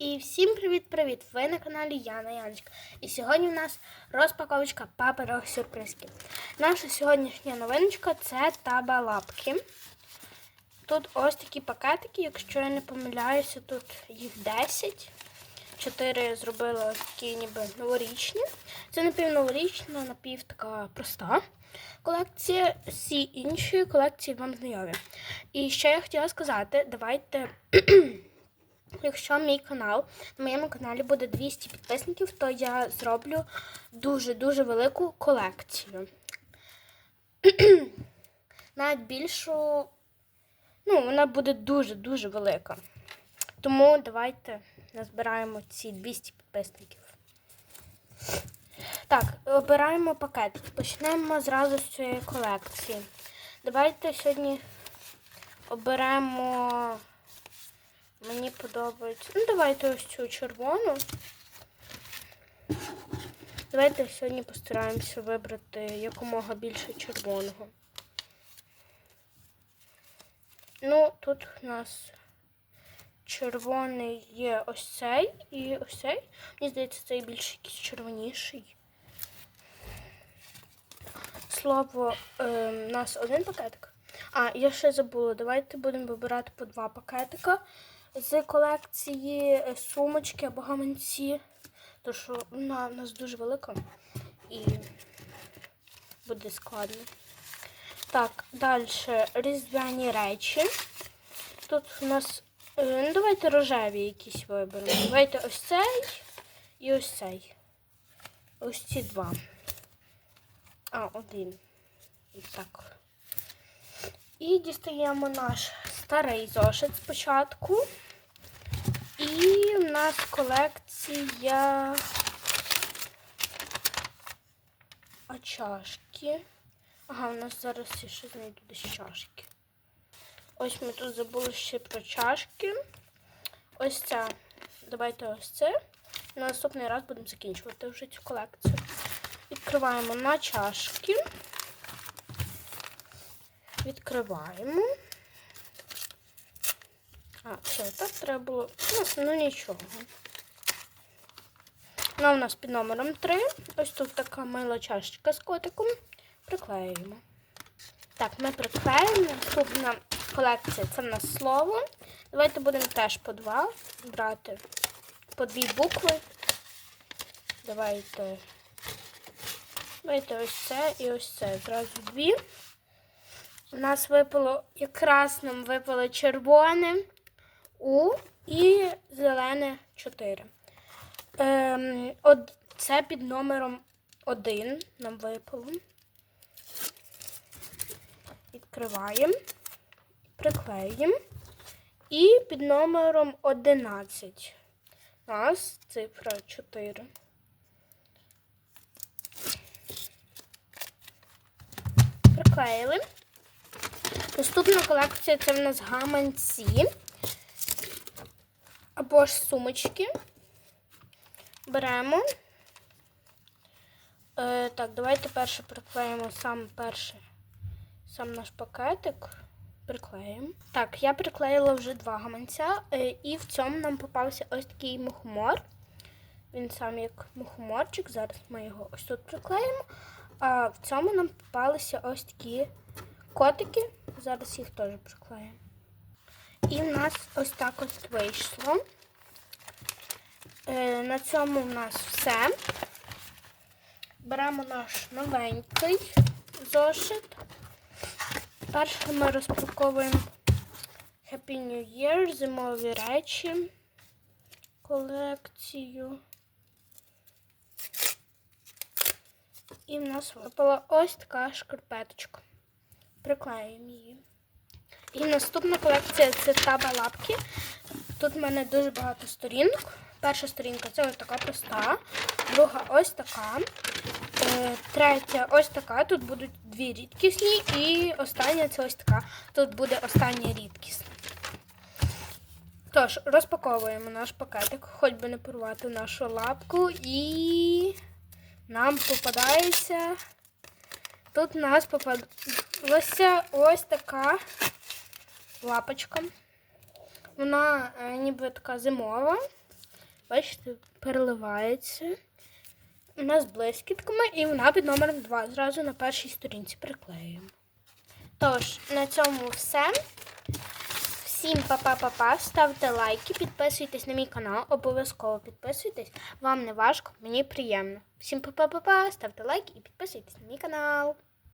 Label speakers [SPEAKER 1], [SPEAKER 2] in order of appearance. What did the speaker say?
[SPEAKER 1] І всім привіт-привіт! Ви на каналі Яна Яночка. І сьогодні в нас розпаковочка паперових сюрпризків. Наша сьогоднішня новиночка це табалапки. Тут ось такі пакетики, якщо я не помиляюся, тут їх 10. Чотири зробила такі ніби новорічні. Це напівноворічна, напів така проста колекція. Всі інші колекції вам знайомі. І ще я хотіла сказати, давайте. Якщо мій канал, на моєму каналі буде 200 підписників, то я зроблю дуже-дуже велику колекцію. Навіть більшу, ну, вона буде дуже-дуже велика. Тому давайте назбираємо ці 200 підписників. Так, обираємо пакет. Почнемо зразу з цієї колекції. Давайте сьогодні оберемо. Мені подобається. Ну, давайте ось цю червону. Давайте сьогодні постараємося вибрати якомога більше червоного. Ну, тут у нас червоний є ось цей і ось цей. Мені здається, цей більш якийсь червоніший. Слово, е, у нас один пакетик. А, я ще забула. Давайте будемо вибирати по два пакетика з колекції е, сумочки або гаманці. Тому що вона у нас дуже велика і буде складно. Так, далі різдвяні речі. Тут у нас, е, ну давайте рожеві якісь виберемо. Давайте ось цей і ось цей. Ось ці два. А, один. І так. І дістаємо наш старий зошит спочатку. І в нас колекція а чашки. Ага, у нас зараз ще знайду десь чашки. Ось ми тут забули ще про чашки. Ось ця. Давайте ось це. На наступний раз будемо закінчувати вже цю колекцію. Відкриваємо на чашки. Відкриваємо. А, все, так треба було. Ну, ну нічого. Вона у нас під номером 3. Ось тут така мила чашечка з котиком. Приклеюємо. Так, ми приклеїмо. Наступна колекція це в нас слово. Давайте будемо теж по два брати по дві букви. Давайте. Давайте ось це і ось це. Зразу дві. У нас випало, якраз нам випало червоне У і зелене 4. Ем, од, це під номером 1 нам випало. Відкриваємо, приклеїмо. І під номером 11 у нас цифра 4. Приклеїли. Наступна колекція це в нас гаманці або ж сумочки. Беремо. Е, так, давайте перше приклеїмо сам перший, сам наш пакетик. Приклеїмо. Так, я приклеїла вже два гаманця, е, і в цьому нам попався ось такий мухомор. Він сам як мухоморчик. Зараз ми його ось тут приклеїмо. А в цьому нам попалися ось такі котики. Зараз їх теж приклеїмо. І в нас ось так ось вийшло. Е, на цьому в нас все. Беремо наш новенький зошит. Перше ми розпаковуємо Happy New Year, зимові речі, колекцію. І в нас випала ось така шкарпеточка. Приклеїмо її. І наступна колекція це таба-лапки. Тут в мене дуже багато сторінок. Перша сторінка це ось така проста, друга ось така. Е, третя ось така. Тут будуть дві рідкісні, і остання це ось така. Тут буде остання рідкісна. Тож, розпаковуємо наш пакетик, хоч би не порвати нашу лапку, і нам попадається. Тут у нас попалася ось така лапочка. Вона е, ніби така зимова. бачите, переливається. У нас блискітками, і вона під номером 2. Зразу на першій сторінці приклеюємо. Тож, на цьому все. Всім па-па-па-па, ставте лайки, підписуйтесь на мій канал, обов'язково підписуйтесь. Вам не важко, мені приємно. Всім па-па-па-па, ставте лайки і підписуйтесь на мій канал.